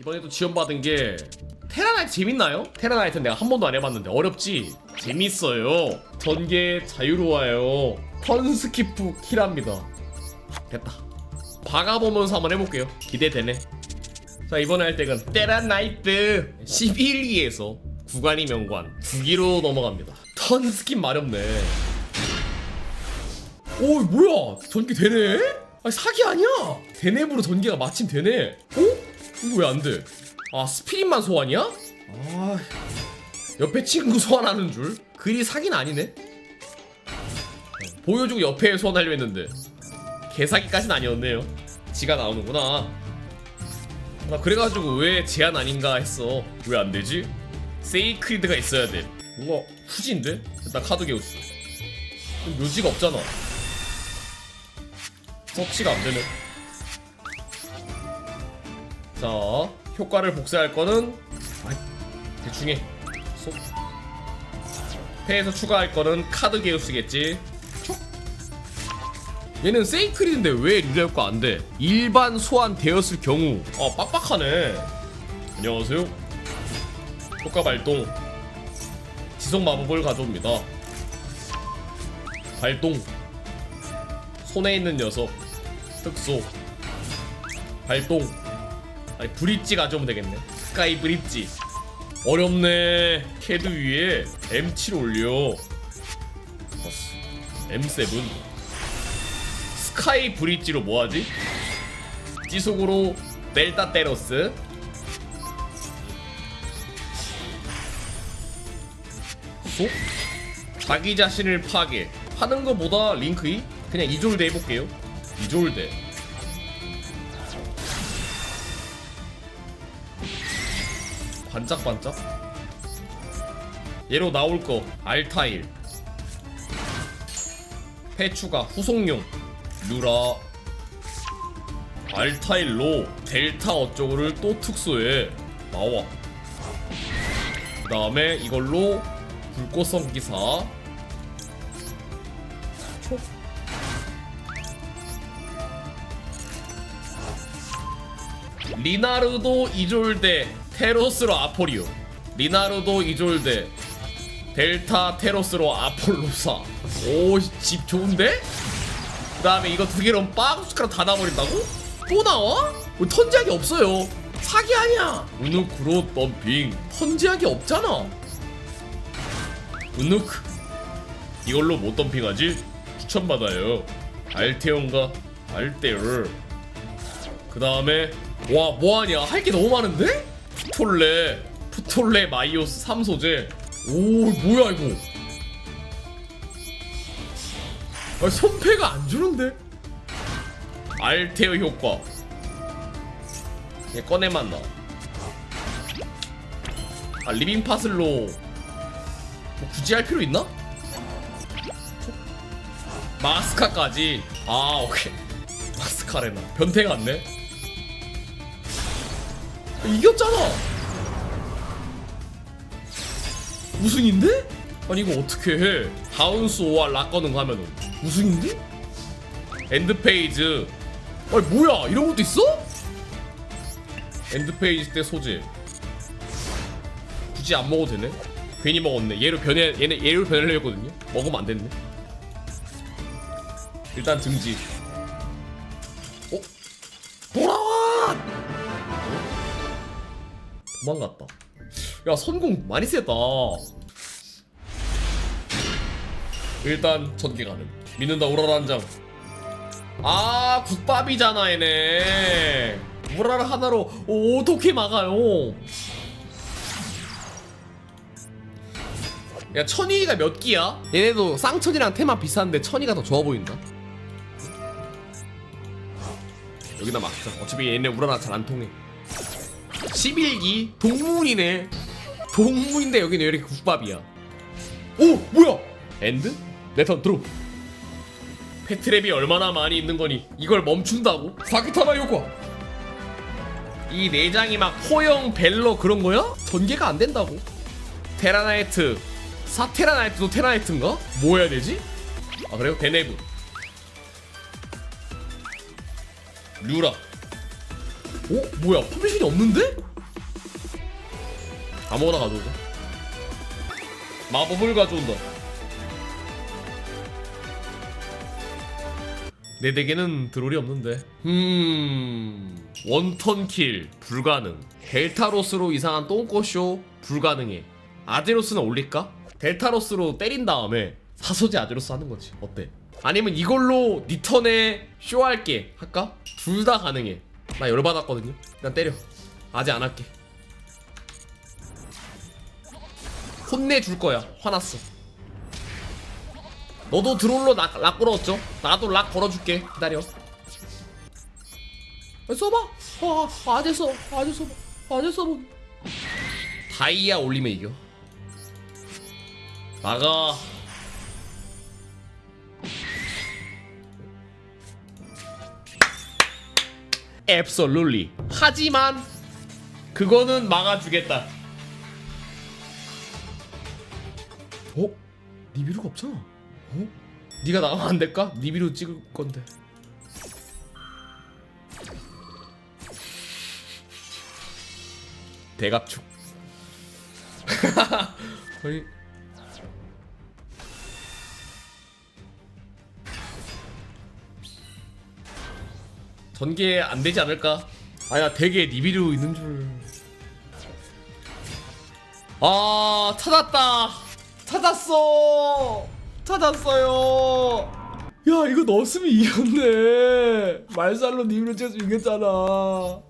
이번에도 지원받은 게 테라나이트 재밌나요? 테라나이트는 내가 한 번도 안 해봤는데 어렵지? 재밌어요. 전개 자유로워요. 턴스키프 킬합니다. 됐다. 박아보면서 한번 해볼게요. 기대되네. 자 이번에 할 덱은 테라나이트 11기에서 구간이 명관 9기로 넘어갑니다. 턴스킨 마렵네. 오 뭐야? 전개 되네? 아 사기 아니야? 대뇌부로 전개가 마침 되네. 어? 이거 왜 안 돼? 아 스피릿만 소환이야? 아 옆에 친구 소환하는 줄 글이 사기는 아니네 어, 보여주고 옆에 소환하려 했는데 개사기까진 아니었네요 지가 나오는구나 나 그래가지고 왜 제한 아닌가 했어 왜 안 되지? 세이크리드가 있어야 돼 뭔가 후지인데? 일단 카드 개우스 묘지가 없잖아 서치가 안 되네. 자, 효과를 복사할 거는 아이, 대충 해. 쏙. 패에서 추가할 거는 카드 게우스겠지. 촉. 얘는 세이크리인데 왜룰 효과 안 돼? 일반 소환 되었을 경우. 아, 빡빡하네. 안녕하세요. 효과 발동. 지속 마법을 가져옵니다. 발동. 손에 있는 녀석 특소 발동 아니 브릿지 가져오면 되겠네. 스카이 브릿지. 어렵네. 캐드 위에 M7 올려. 버스. M7 스카이 브릿지로 뭐하지? 지속으로 델타 테러스. 쏙? 자기 자신을 파괴. 하는 것보다 링크이? 그냥 이졸대 해볼게요. 이졸대 반짝반짝? 얘로 나올 거 알타일. 패추가 후속용. 유라. 알타일로 델타 어쩌고를 또 특수해. 나와. 그 다음에 이걸로 불꽃성 기사. 촉 리나르도 이졸데 테로스로 아포리오 리나르도 이졸데 델타 테로스로 아폴로사 오 집 좋은데? 그 다음에 이거 두 개로 빠구스카로 닫아버린다고? 또 나와? 왜 턴지하기 없어요 사기 아니야 우누크로 덤핑 턴지하기 없잖아 우누크 이걸로 못 덤핑하지? 추천받아요 알테온과 알테르 그 다음에 와 뭐하냐 할 게 너무 많은데? 푸톨레 푸톨레 마이오스 3소재 오 뭐야 이거? 아, 손패가 안 주는데? 알테어 효과. 얘 꺼내만 나아 리빙 파슬로 뭐 굳이 할 필요 있나? 마스카까지. 아 오케이. 마스카레나. 변태 같네. 이겼잖아 우승인데? 아니 이거 어떻게 해? 다운스 오와 락 거는 거 하면은. 우승인데? 엔드 페이즈. 아니 뭐야? 이런 것도 있어? 엔드 페이지 때 소재. 굳이 안 먹어도 되네? 괜히 먹었네. 얘로 변해 얘네 얘로 변하려 했거든요? 먹으면 안 됐네. 일단 등지. 어? 돌아와! 도망갔다 야 선공 많이 세다. 일단 전개 가능. 믿는다 우라라 한장. 아 국밥이잖아 얘네. 우라라 하나로 오, 어떻게 막아요. 야 천이가 몇 기야? 얘네도 쌍천이랑 테마 비슷한데 천이가 더 좋아 보인다. 여기다 막자. 어차피 얘네 우라라 잘안 통해. 11기 동문이네 동문인데 여기는 왜 이렇게 국밥이야 오 뭐야 엔드? 내턴 드롭 패트랩이 얼마나 많이 있는 거니 이걸 멈춘다고? 사기타마 효과 이 내장이 막 포영 벨러 그런 거야? 전개가 안 된다고 테라나이트 사테라나이트도 테라나이트인가? 뭐 해야 되지? 아 그래요? 베네브 류라 어? 뭐야 퍼미션이 없는데? 아무거나 가져오자 마법을 가져온다 내 덱에는 드롤이 없는데. 음 원턴킬 불가능. 델타로스로 이상한 똥꼬쇼 불가능해. 아제로스는 올릴까? 델타로스로 때린 다음에 사소지 아제로스 하는 거지. 어때? 아니면 이걸로 니 턴에 쇼할게. 할까? 둘 다 가능해. 나 열받았거든요. 그냥 때려. 아직 안 할게 혼내줄 거야 화났어. 너도 드롤로 락, 락 걸었죠? 나도 락 걸어줄게. 기다려. 아, 써봐. 아, 아재 써. 아재 써봐. 아재 써봐. 다이아 올리면 이겨. 나가. 앱솔룰리 하지만 그거는 막아주겠다 어? 니비루가 없잖아 어? 네가 나가면 안 될까? 니비루 찍을 건데 대갑축 아니 전개 안 되지 않을까? 아야 되게 니비루 있는 줄. 아 찾았다. 찾았어. 찾았어요. 야 이거 넣었으면 이겼네. 말살로 니비루 찍어서 이겼잖아.